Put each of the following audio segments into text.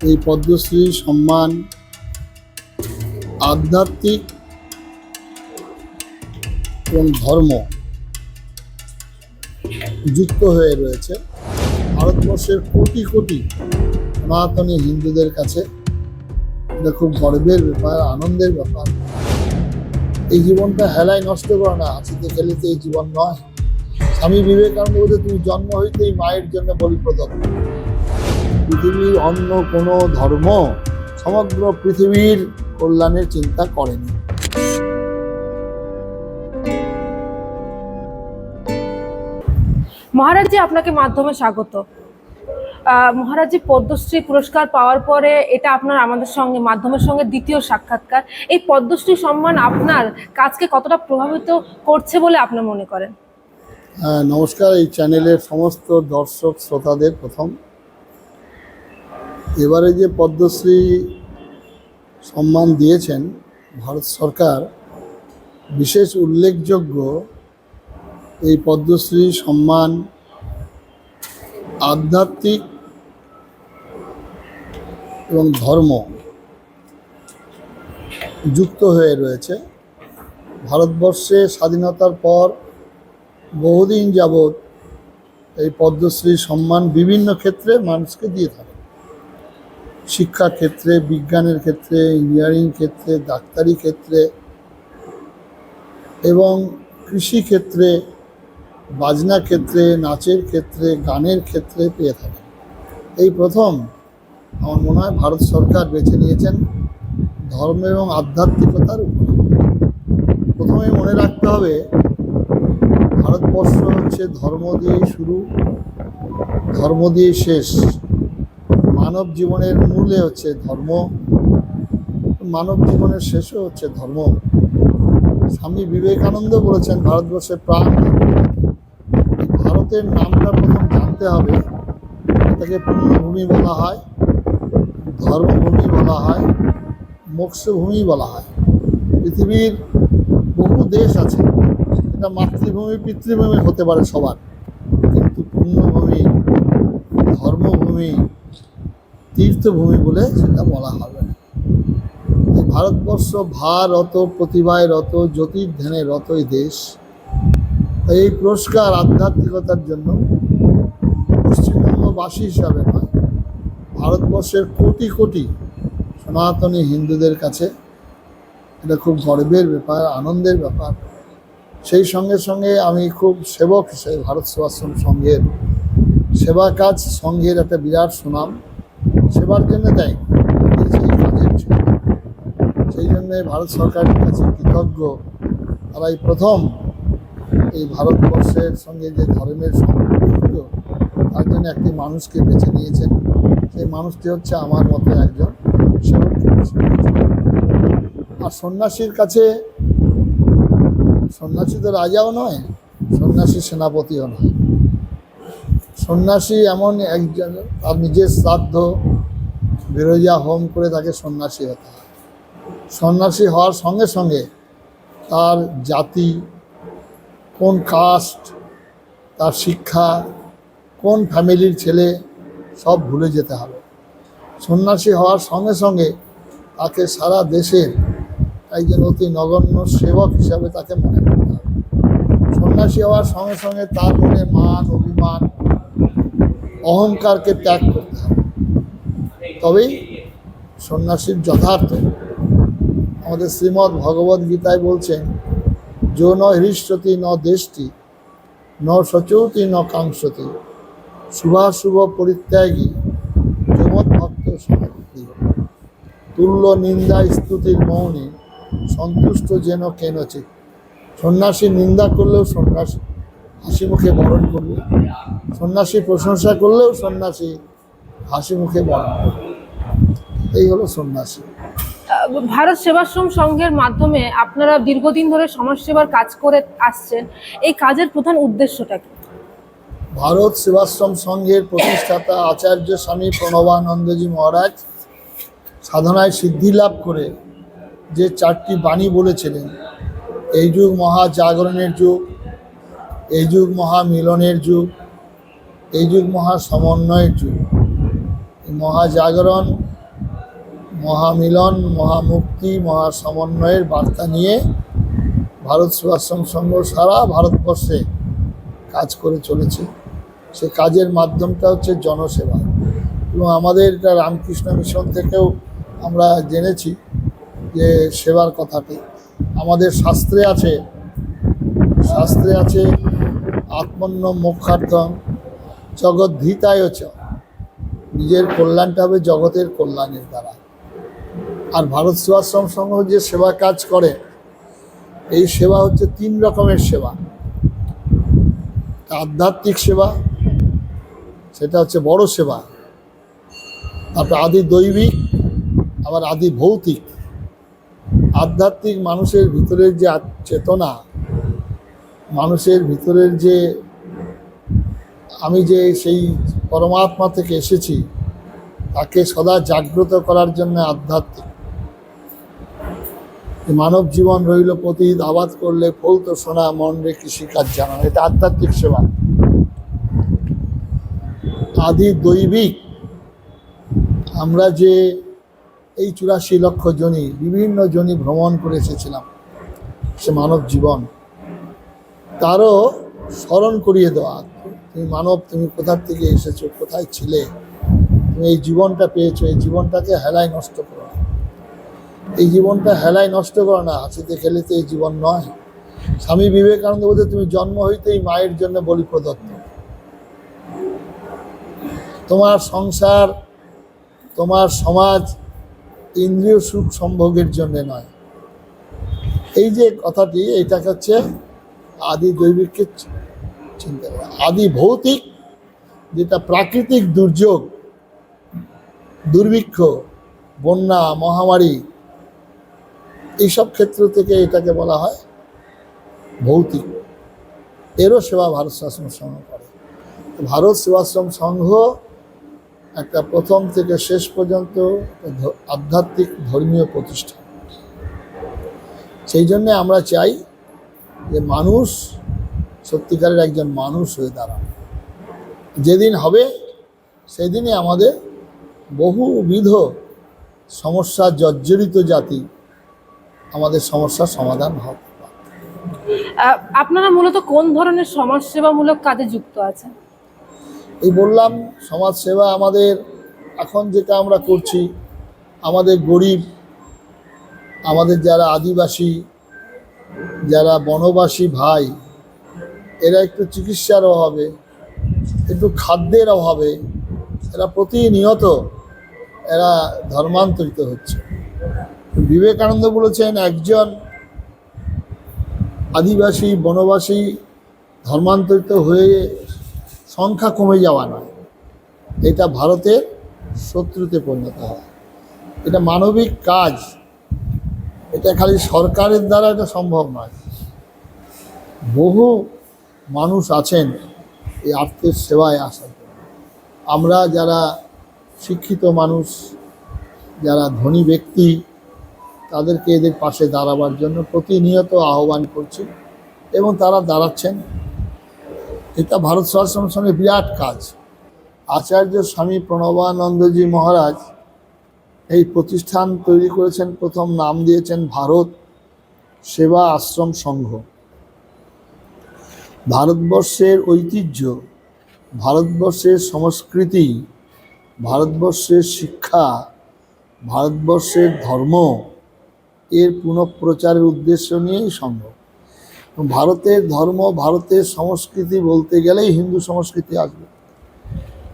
এই পদ্মশ্রী সম্মান আধ্যাত্মিক এবং ধর্ম যুক্ত হয়ে রয়েছে। ভারতবর্ষের কোটি কোটি সনাতনী হিন্দুদের কাছে। এটা খুব গর্বের ব্যাপার, আনন্দের ব্যাপার। এই জীবনটা হেলায় নষ্ট করে না আছিতে খেলিতে এই জীবন নয়। স্বামী বিবেকানন্দ বলতে তুমি জন্ম হইতেই মায়ের জন্য বলি প্রদত্ত পৃথিবীর অন্য কোনো ধর্ম সমগ্র পৃথিবীর কল্যাণের চিন্তা করেনি। মহারাজজি আপনাকে মাধ্যমে স্বাগত। মহারাজজি পদ্মশ্রী পুরস্কার পাওয়ার পরে এটা আপনার আমাদের সঙ্গে মাধ্যমের সঙ্গে দ্বিতীয় সাক্ষাৎকার। এই পদ্মশ্রী সম্মান আপনার কাজকে কতটা প্রভাবিত করছে বলে আপনি মনে করেন? নমস্কার এই চ্যানেলের সমস্ত দর্শক শ্রোতাদের প্রথম। এবারে যে পদ্মশ্রী সম্মান দিয়েছেন ভারত সরকার, বিশেষ উল্লেখযোগ্য এই পদ্মশ্রী সম্মান আধ্যাত্মিক এবং ধর্ম যুক্ত হয়ে রয়েছে। ভারতবর্ষে স্বাধীনতার পর বহুদিন যাবৎ এই পদ্মশ্রী সম্মান বিভিন্ন ক্ষেত্রে মানুষকে দিয়ে থাকে। শিক্ষা ক্ষেত্রে, বিজ্ঞানের ক্ষেত্রে ইঞ্জিনিয়ারিং ক্ষেত্রে, ডাক্তারি ক্ষেত্রে এবং কৃষি ক্ষেত্রে, বাজনা ক্ষেত্রে, নাচের ক্ষেত্রে, গানের ক্ষেত্রে পেয়ে থাকে এই প্রথম আমার মনে হয় ভারত সরকার বেছে নিয়েছেন ধর্ম এবং আধ্যাত্মিকতার উপরে। প্রথমে মনে রাখতে হবে, ভারতবর্ষ হচ্ছে ধর্ম দিয়ে শুরু, ধর্ম দিয়ে শেষ। মানব জীবনের মূলে হচ্ছে ধর্ম। মানব জীবনের শেষও হচ্ছে ধর্ম। স্বামী বিবেকানন্দ বলেছেন ভারতবর্ষের প্রাণ ভারতের নামটা প্রথম জানতে হবে, এটাকে পুণ্যভূমি বলা হয়, ধর্মভূমি বলা হয়, মোক্ষভূমি বলা হয়। পৃথিবীর বহু দেশ আছে এটা মাতৃভূমি, পিতৃভূমি হতে পারে সবার, কিন্তু পুণ্যভূমি ধর্মভূমি তীর্থভূমি বলে সেটা বলা হবে। ভারতবর্ষ, ভারত, প্রতিভায় রত জ্যোতির ধ্যানে রত এই দেশ এই পুরস্কার আধ্যাত্মিকতার জন্য পশ্চিমবঙ্গবাসী হিসাবে নয়, ভারতবর্ষের কোটি কোটি সনাতনী হিন্দুদের কাছে এটা খুব গর্বের ব্যাপার, আনন্দের ব্যাপার। সেই সঙ্গে সঙ্গে আমি খুব সেবক হিসেবে ভারত সেবাশ্রম সংঘের সেবা কাজ সংঘের একটা বিরাট সুনাম। সেবার জন্য দেয়। সেই কাজের জন্য। সেই জন্যে ভারত সরকারের কাছে কৃতজ্ঞ। তারা এই প্রথম এই ভারতবর্ষের সঙ্গে যে ধর্মের সম্পর্ক, তার জন্য একটি মানুষকে বেছে নিয়েছেন। সেই মানুষটি হচ্ছে আমার মতো একজন আর সন্ন্যাসীর কাছে, সন্ন্যাসী তো রাজাও নয়, সন্ন্যাসী সেনাপতিও নয়। সন্ন্যাসী এমন একজন, তার নিজের শ্রাদ্ধ বিরোজা হোম করে তাকে সন্ন্যাসী হতে হয়। সন্ন্যাসী হওয়ার সঙ্গে সঙ্গে তার জাতি, কোন কাস্ট তার শিক্ষা, কোন ফ্যামিলির ছেলে, সব ভুলে যেতে হবে। সন্ন্যাসী হওয়ার সঙ্গে সঙ্গে তাকে সারা দেশের একজন অতি নগণ্য সেবক হিসাবে তাকে মনে করতে হবে। সন্ন্যাসী হওয়ার সঙ্গে সঙ্গে তার মনে মান, অভিমান, অহংকারকে ত্যাগ তবেই সন্ন্যাসীর যথার্থ আমাদের শ্রীমদ্ ভগবদ গীতায় বলছেন, যো ন হৃষ্টতি ন দেশটি ন সচৌতি ন কাংসতি, শুভাশুভ পরিত্যাগী, যমৎ ভক্ত সমাধি তুল্য নিন্দা স্তুতির মৌনে, সন্তুষ্ট যেন কেনচিত সন্ন্যাসী নিন্দা করলেও সন্ন্যাসী হাসি মুখে বরণ করবে। সন্ন্যাসী প্রশংসা করলেও সন্ন্যাসী হাসি মুখে বরণ করবে এই হলো সন্ন্যাসী। ভারত সেবাশ্রম সংঘের মাধ্যমে আপনারা দীর্ঘদিন ধরে সমাজসেবার কাজ করে আসছেন। এই কাজের প্রধান উদ্দেশ্যটা কি? ভারত সেবাশ্রম সংঘের প্রতিষ্ঠাতা আচার্য স্বামী প্রণবানন্দজি মহারাজ সাধনায় সিদ্ধি লাভ করে যে চারটি বাণী বলেছিলেন এই যুগ মহা জাগরণের যুগ এই যুগ মহা মিলনের যুগ এই যুগ মহা সমন্বয়ের যুগ। এই মহা জাগরণ মহামিলন, মহামুক্তি, মহাসমন্বয়ের বার্তা নিয়ে ভারত সেবাশ্রম সংঘ সারা ভারতবর্ষে কাজ করে চলেছে। সে কাজের মাধ্যমটা হচ্ছে জনসেবা। এবং আমাদের এটা রামকৃষ্ণ মিশন থেকেও আমরা জেনেছি যে সেবার কথাটি। আমাদের শাস্ত্রে আছে শাস্ত্রে আছে আত্মন্য মোক্ষার্থম, জগদ্ধিতায় চ। নিজের কল্যাণটা হবে জগতের কল্যাণের দ্বারা। আর ভারত সেবাশ্রম সংঘ যে সেবা কাজ করে, এই সেবা হচ্ছে তিন রকমের সেবা। আধ্যাত্মিক সেবা, সেটা হচ্ছে বড় সেবা। তারপর আদি দৈবিক, আবার আদি ভৌতিক। আধ্যাত্মিক মানুষের ভিতরের যে চেতনা, মানুষের ভিতরের যে আমি যে সেই পরমাত্মা থেকে এসেছি, তাকে সদা জাগ্রত করার জন্য আধ্যাত্মিক। মানব জীবন রইল পতীত, আবাদ করলে ফল তো শোনা মন রে কৃষিকাজ জানা। এটা আধ্যাত্মিক সেবা। আদি দৈবিক, আমরা যে এই চুরাশি লক্ষ জনি, বিভিন্ন জনি ভ্রমণ করে এসেছিলাম, সে মানব জীবন। তারও স্মরণ করিয়ে দেওয়া তুমি মানব, তুমি কোথার থেকে এসেছ, কোথায় ছিলে? তুমি এই জীবনটা পেয়েছ, এই জীবনটাকে হেলায় নষ্ট করো না। এই জীবনটা হেলায় নষ্ট করো না, হাসিতে খেলিতে এই জীবন নয়। স্বামী বিবেকানন্দ বলতে তুমি জন্ম হইতেই মায়ের জন্য বলি প্রদত্ত তোমার সংসার, তোমার সমাজ ইন্দ্রিয় সুখ সম্ভোগের জন্য নয়। এই যে কথাটি এটাকে হচ্ছে আদি দৈবিককে চিন্তা করা। আদি ভৌতিক, যেটা প্রাকৃতিক দুর্যোগ, দুর্ভিক্ষ, বন্যা, মহামারী, এইসব ক্ষেত্র থেকে এটাকে বলা হয় ভৌতিক। এরও সেবা ভারত সেবাশ্রম সংঘ করে। ভারত সেবাশ্রম সংঘ একটা প্রথম থেকে শেষ পর্যন্ত আধ্যাত্মিক ধর্মীয় প্রতিষ্ঠান। সেই জন্যে আমরা চাই যে মানুষ সত্যিকারের একজন মানুষ হয়ে দাঁড়ানো। যেদিন হবে সেদিনই আমাদের বহুবিধ সমস্যা জর্জরিত জাতি আমাদের সমস্যার সমাধান হবে। আপনারা মূলত কোন ধরনের সমাজসেবামূলক কাজে যুক্ত আছেন? এই বললাম সমাজ সেবা আমাদের এখন যেটা আমরা করছি আমাদের গরিব আমাদের যারা আদিবাসী যারা বনবাসী ভাই এরা একটু চিকিৎসার অভাবে, একটু খাদ্যের অভাবে, এরা প্রতিনিয়ত এরা ধর্মান্তরিত হচ্ছে। বিবেকানন্দ বলেছেন, একজন আদিবাসী, বনবাসী ধর্মান্তরিত হয়ে সংখ্যা কমে যাওয়া নয়। এটা ভারতের শত্রুতে পরিণত হয়। এটা মানবিক কাজ। এটা খালি সরকারের দ্বারা এটা সম্ভব নয়। বহু মানুষ আছেন, এই আর্থের সেবায় আসার আমরা যারা শিক্ষিত মানুষ, যারা ধনী ব্যক্তি, তাদেরকে এদের পাশে দাঁড়াবার জন্য প্রতিনিয়ত আহ্বান করছি এবং তারা দাঁড়াচ্ছেন। এটা ভারত সঙ্গে বিরাট কাজ। আচার্য স্বামী প্রণবানন্দজি মহারাজ এই প্রতিষ্ঠান তৈরি করেছেন, প্রথম নাম দিয়েছেন ভারত সেবা আশ্রম সংঘ। ভারতবর্ষের ঐতিহ্য, ভারতবর্ষের সংস্কৃতি, ভারতবর্ষের শিক্ষা, ভারতবর্ষের ধর্ম এর পুনঃপ্রচারের উদ্দেশ্য নিয়েই সম্ভব। ভারতের ধর্ম, ভারতের সংস্কৃতি বলতে গেলেই হিন্দু সংস্কৃতি আসবে।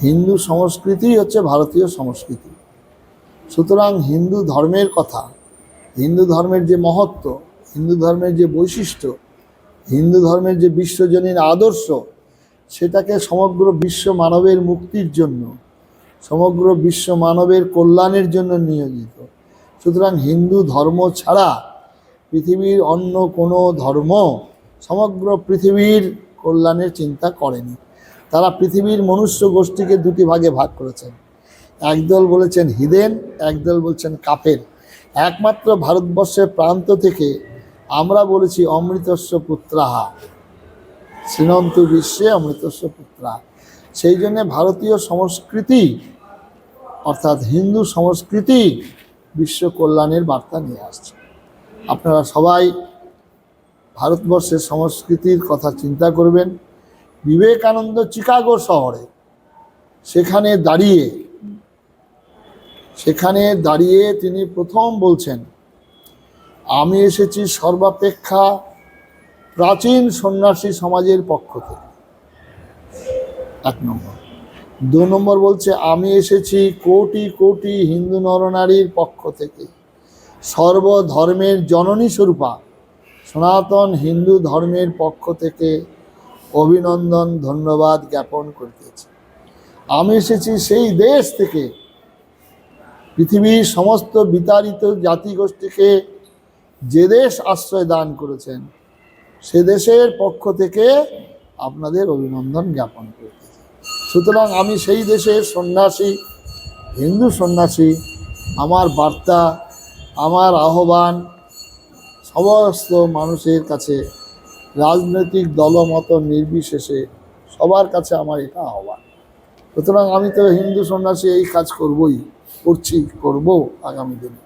হিন্দু সংস্কৃতি হচ্ছে ভারতীয় সংস্কৃতি। সুতরাং হিন্দু ধর্মের কথা, হিন্দু ধর্মের যে মহত্ব, হিন্দু ধর্মের যে বৈশিষ্ট্য হিন্দু ধর্মের যে বিশ্বজনীন আদর্শ, সেটাকে সমগ্র বিশ্ব মানবের মুক্তির জন্য, সমগ্র বিশ্ব মানবের কল্যাণের জন্য নিয়োজিত। সুতরাং হিন্দু ধর্ম ছাড়া পৃথিবীর অন্য কোনো ধর্ম সমগ্র পৃথিবীর কল্যাণের চিন্তা করেনি। তারা পৃথিবীর মনুষ্য গোষ্ঠীকে দুটি ভাগে ভাগ করেছেন। একদল বলেছেন হিদেন, একদল বলছেন কাফের। একমাত্র ভারতবর্ষের প্রান্ত থেকে আমরা বলেছি অমৃতস্ব পুত্রাহা। শ্রীনন্ত বিশ্বে অমৃতস্ব পুত্রা। সেই জন্যে ভারতীয় সংস্কৃতি, অর্থাৎ হিন্দু সংস্কৃতি বিশ্ব কল্যাণের বার্তা নিয়ে আসছে। আপনারা সবাই ভারতবর্ষের সংস্কৃতির কথা চিন্তা করবেন। বিবেকানন্দ চিকাগো শহরে সেখানে দাঁড়িয়ে সেখানে দাঁড়িয়ে তিনি প্রথম বলছেন আমি এসেছি সর্বাপেক্ষা প্রাচীন সন্ন্যাসী সমাজের পক্ষ থেকে। এক নম্বর। দু নম্বর বলছে, আমি এসেছি কোটি কোটি হিন্দু নরনারীর পক্ষ থেকে। সর্বধর্মের জননী স্বরূপা সনাতন হিন্দু ধর্মের পক্ষ থেকে অভিনন্দন, ধন্যবাদ জ্ঞাপন করতেছি। আমি এসেছি সেই দেশ থেকে, পৃথিবীর সমস্ত বিতাড়িত জাতিগোষ্ঠীকে যে দেশ আশ্রয় দান করেছেন, সে দেশের পক্ষ থেকে আপনাদের অভিনন্দন জ্ঞাপন করতেছি সুতরাং আমি সেই দেশের সন্ন্যাসী, হিন্দু সন্ন্যাসী, আমার বার্তা, আমার আহ্বান সমস্ত মানুষের কাছে, রাজনৈতিক দলমত নির্বিশেষে সবার কাছে আমার এটা আহ্বান। সুতরাং আমি তো হিন্দু সন্ন্যাসী, এই কাজ করবই, করছি, করব আগামী দিনে।